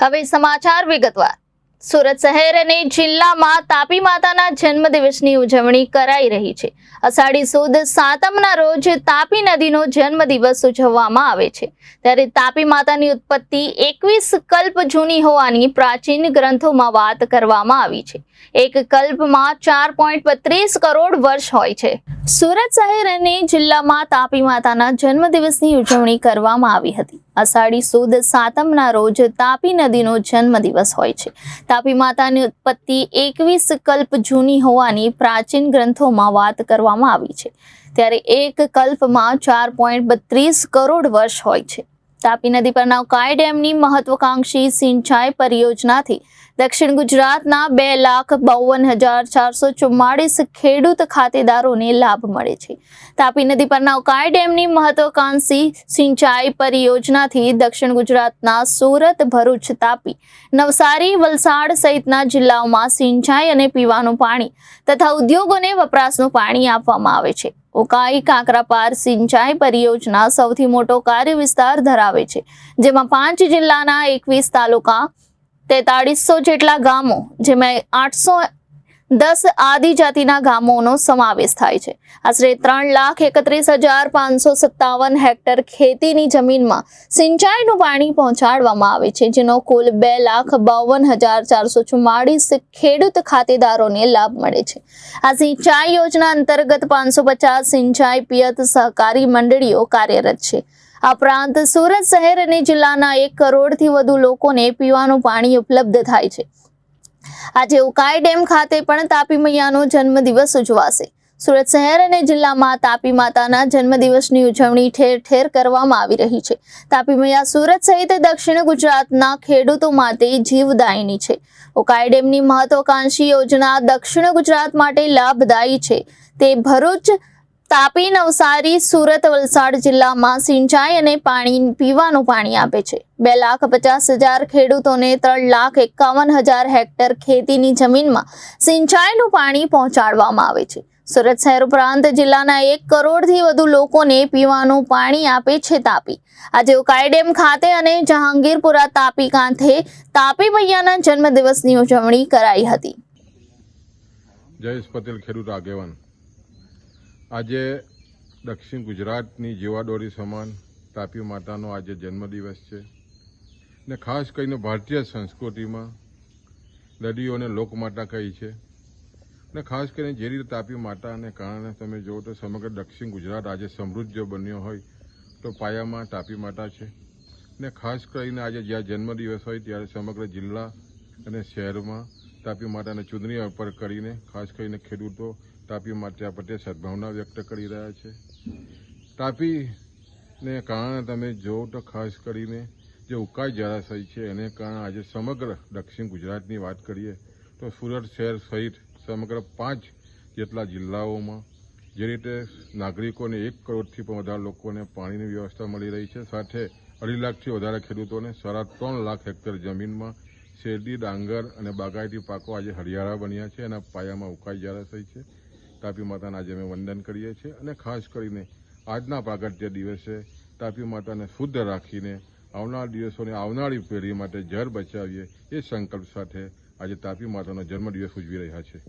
હવે સમાચાર વિગતવાર. સુરત શહેર અને જિલ્લામાં તાપી માતાના જન્મદિવસની ઉજવણી કરાઈ રહી છે. અષાઢી સુદ સાતમના રોજ તાપી નદીનો જન્મદિવસ ઉજવવામાં આવે છે. ત્યારે તાપી માતાની ઉત્પત્તિ એકવીસ કલ્પ જૂની હોવાની પ્રાચીન ગ્રંથોમાં વાત કરવામાં આવી છે. એક કલ્પમાં ચાર પોઈન્ટ બત્રીસ કરોડ વર્ષ હોય છે. સુરત શહેર અને જિલ્લામાં તાપી માતાના જન્મદિવસની ઉજવણી કરવામાં આવી હતી. અષાઢી સુદ સાતમના રોજ તાપી નદીનો જન્મદિવસ હોય છે. તાપી માતાની ઉત્પત્તિ એકવીસ કલ્પ જૂની હોવાની પ્રાચીન ગ્રંથોમાં વાત કરવામાં આવી છે. ત્યારે એક કલ્પમાં ચાર પોઈન્ટ બત્રીસ કરોડ વર્ષ હોય છે. તાપી નદી પરના ઉકાઈ ડેમની મહત્વકાંક્ષી સિંચાઈ પરિયોજનાથી દક્ષિણ ગુજરાતના બે લાખ બાવન હજાર ચારસો ચુમ્માળીસ ખેડૂત ખાતેદારોને લાભ મળે છે. તાપી નદી પરના ઉકાઈ ડેમની મહત્વકાંક્ષી સિંચાઈ પરિયોજનાથી દક્ષિણ ગુજરાતના સુરત, ભરૂચ, તાપી, નવસારી, વલસાડ સહિતના જિલ્લાઓમાં સિંચાઈ અને પીવાનું પાણી તથા ઉદ્યોગોને વપરાશનું પાણી આપવામાં આવે છે. ઉકાઈ કાંકરાપાર સિંચાઈ પરિયોજના સૌથી મોટો કાર્ય વિસ્તાર ધરાવે છે, જેમાં પાંચ જિલ્લાના એકવીસ તાલુકા તેતાળીસો જેટલા ગામો, જેમાં આઠસો દસ આદિજાતિના ગામોનો સમાવેશ થાય છે. આશરે ત્રણ લાખ એકત્રીસ હજાર પાંચસો સત્તાવન હેક્ટર ખેતીની જમીનમાં સિંચાઈનું પાણી પહોંચાડવામાં આવે છે, જેનો કુલ બે લાખ બાવન હજાર ચારસો ચુમ્માળીસ ખેડૂત ખાતેદારોને લાભ મળે છે. આ સિંચાઈ યોજના અંતર્ગત પાંચસો પચાસ સિંચાઈ પિયત સહકારી મંડળીઓ કાર્યરત છે. આ ઉપરાંત સુરત શહેર અને જિલ્લાના એક કરોડથી વધુ લોકોને પીવાનું પાણી ઉપલબ્ધ થાય છે. આજે ઉકાઈ ડેમ ખાતે પણ તાપી મૈયાનો જન્મદિવસ ઉજવાશે. સુરત શહેર અને જિલ્લામાં તાપી માતાના જન્મદિવસની ઉજવણી ઠેર ઠેર કરવામાં આવી રહી છે. તાપી મૈયા સુરત સહિત દક્ષિણ ગુજરાતના ખેડૂતો માટે જીવદાયિની છે. ઉકાઈ ડેમની મહત્વકાંક્ષી યોજના દક્ષિણ ગુજરાત માટે લાભદાયી છે. તે ભરૂચ તાપી નવસારી, સુરત, વલસાડ જિલ્લામાં સિંચાઈ અને પાણી પીવાનું પાણી આપે છે. બે લાખ પચાસ હજાર ખેડૂતોને ત્રણ લાખ એકાવન હજાર હેક્ટર ખેતીની જમીનમાં સિંચાઈનું પાણી પહોંચાડવામાં આવે છે. સુરત શહેર ઉપરાંત જિલ્લાના એક કરોડથી વધુ લોકોને પીવાનું પાણી આપે છે તાપી. આજે ઉકાઈડેમ ખાતે અને જહાંગીરપુરા તાપી કાંઠે તાપી મૈયાના જન્મદિવસની ઉજવણી કરાઈ હતી. જયેશ પટેલ, ખેડૂત આગેવાન. આજે દક્ષિણ ગુજરાતની જીવાદોરી સમાન તાપી માતાનો આજે જન્મદિવસ છે. ને ખાસ કરીને ભારતીય સંસ્કૃતિમાં નદીઓને લોકમાતા કહી છે. ને ખાસ કરીને જે રીતે તાપી માતાને કારણે તમે જુઓ તો સમગ્ર દક્ષિણ ગુજરાત આજે સમૃદ્ધ બન્યો હોય તો પાયામાં તાપી માતા છે. ને ખાસ કરીને આજે જ્યાં જન્મદિવસ હોય ત્યારે સમગ્ર જિલ્લા અને શહેરમાં તાપી માતાને ચૂંટણી અર્પણ કરીને ખાસ કરીને ખેડૂતો તાપી માટે પ્રત્યે સદભાવના વ્યક્ત કરી રહ્યા છે. તાપીને કારણે તમે જુઓ તો ખાસ કરીને જે ઉકાઈ જળાશય છે, એને કારણે આજે સમગ્ર દક્ષિણ ગુજરાતની વાત કરીએ તો સુરત શહેર સહિત સમગ્ર પાંચ જેટલા જિલ્લાઓમાં જે રીતે નાગરિકોને એક કરોડથી પણ વધારે લોકોને પાણીની વ્યવસ્થા મળી રહી છે. સાથે અઢી લાખથી વધારે ખેડૂતોને સાડા ત્રણ લાખ હેક્ટર જમીનમાં શેરડી, ડાંગર અને બાગાયતી પાકો આજે હરિયાળા બન્યા છે એના પાયામાં ઉકાઈ જળાશય છે. તાપી માતાના આજે અમે વંદન કરીએ છીએ અને ખાસ કરીને આજના પ્રાગટ્ય દિવસે તાપી માતાને શુદ્ધ રાખીને આવનાર દિવસોને આવનારી પેઢી માટે જળ બચાવીએ એ સંકલ્પ સાથે આજે તાપી માતાનો જન્મદિવસ ઉજવી રહ્યા છે.